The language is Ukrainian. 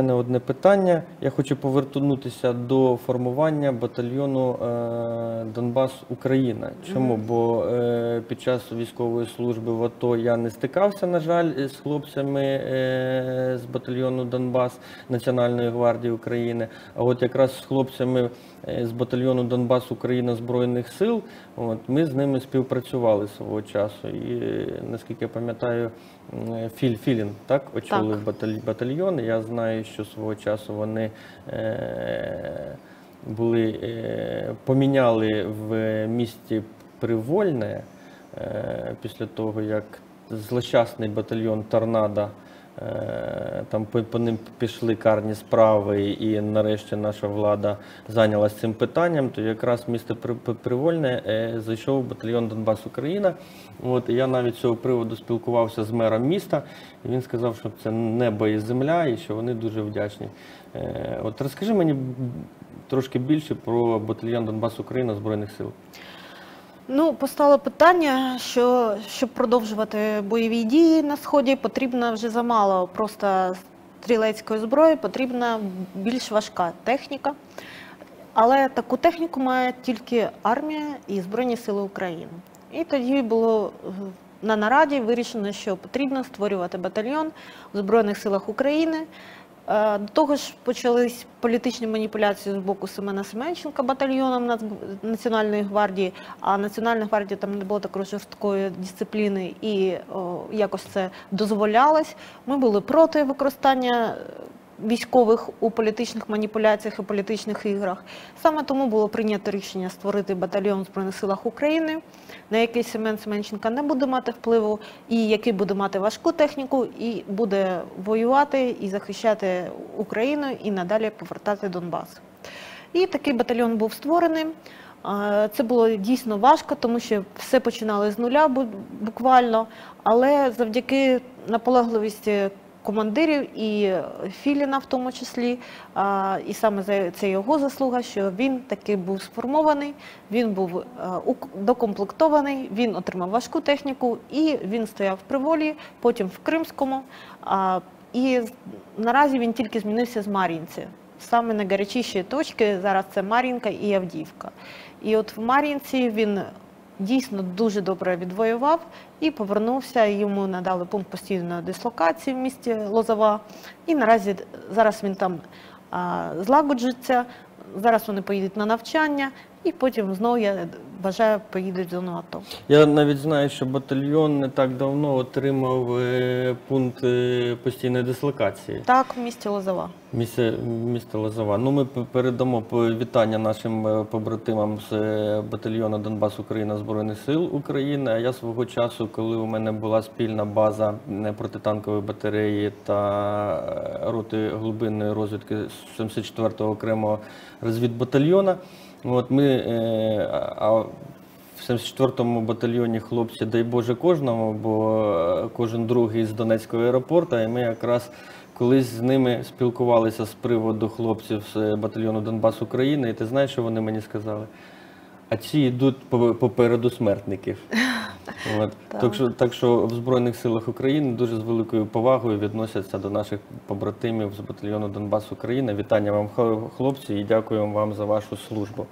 У мене одне питання. Я хочу повернутися до формування батальйону е, Донбас Україна. Чому? Бо е, під час військової служби в АТО я не стикався, на жаль, з хлопцями е, з батальйону Донбас Національної гвардії України. А от якраз з хлопцями з батальйону Донбас Україна Збройних сил, от ми з ними співпрацювали свого часу. І наскільки я пам'ятаю, Філь Філін так очолив баталь- батальйон. Я знаю, що свого часу вони е, були, е, поміняли в місті Привольне е, після того, як злощасний батальйон Торнадо. Е, Там по, ним пішли карні справи, і нарешті наша влада зайнялася цим питанням. То якраз місто При- При- Привольне е, зайшов батальйон Донбас Україна. От і я навіть з цього приводу спілкувався з мером міста. І він сказав, що це небо і земля, і що вони дуже вдячні. Е, От розкажи мені трошки більше про батальйон Донбас Україна Збройних сил. Ну, постало питання, що щоб продовжувати бойові дії на сході, потрібно вже замало просто стрілецької зброї, потрібна більш важка техніка. Але таку техніку має тільки армія і Збройні Сили України. І тоді було е, на нараді вирішено, що потрібно створювати батальйон в Збройних силах України. Е, До того ж почались політичні маніпуляції з боку Семена Семенченка батальйоном Нац- Національної гвардії, а Національна гвардія там не було такої жорсткої дисципліни і о, якось це дозволялось. Ми були проти використання е, військових у політичних маніпуляціях і політичних іграх. Саме тому було прийнято рішення створити батальйон в Збройних силах України, на який Семен Семенченка не буде мати впливу, і який буде мати важку техніку, і буде воювати і захищати Україну і надалі повертати Донбас. І такий батальйон був створений. Це було дійсно важко, тому що все починали з нуля буквально, але завдяки наполегливості командирів і Філіна в тому числі, і саме це його заслуга, що він таки був сформований, він був е, докомплектований, він отримав важку техніку і він стояв в Приволі, потім в Кримському. І наразі він тільки змінився з Мар'їнці. Саме найгарячіші точки зараз це Мар'їнка і Авдіївка. І от в Мар'їнці він дійсно дуже добре відвоював і повернувся. Йому надали пункт постійної дислокації в місті Лозова. І наразі зараз він там а, злагоджується. Зараз вони поїдуть на навчання, і потім знову я бажаю поїдуть в зону АТО. Я навіть знаю, що батальйон не так давно отримав е, пункт е, постійної дислокації. Так, в місті Лозова. Місце місто Лозова. Ну ми передамо вітання нашим е, побратимам з батальйону Донбас Україна Збройних сил України. А я свого часу, коли у мене була спільна база протитанкової батареї та роти глибинної розвідки 74-го окремого розвідбатальйона. От ми е, а в 74-му батальйоні хлопці, дай Боже кожному, бо е, кожен другий з Донецького аеропорту, і ми якраз колись з ними спілкувалися з приводу хлопців з е, батальйону Донбас України, і ти знаєш, що вони мені сказали? А ці йдуть по- попереду смертників. От. Так. Що, так що в Збройних силах України дуже з великою повагою відносяться до наших побратимів з батальйону Донбас Україна. Вітання вам, хлопці, і дякуємо вам за вашу службу.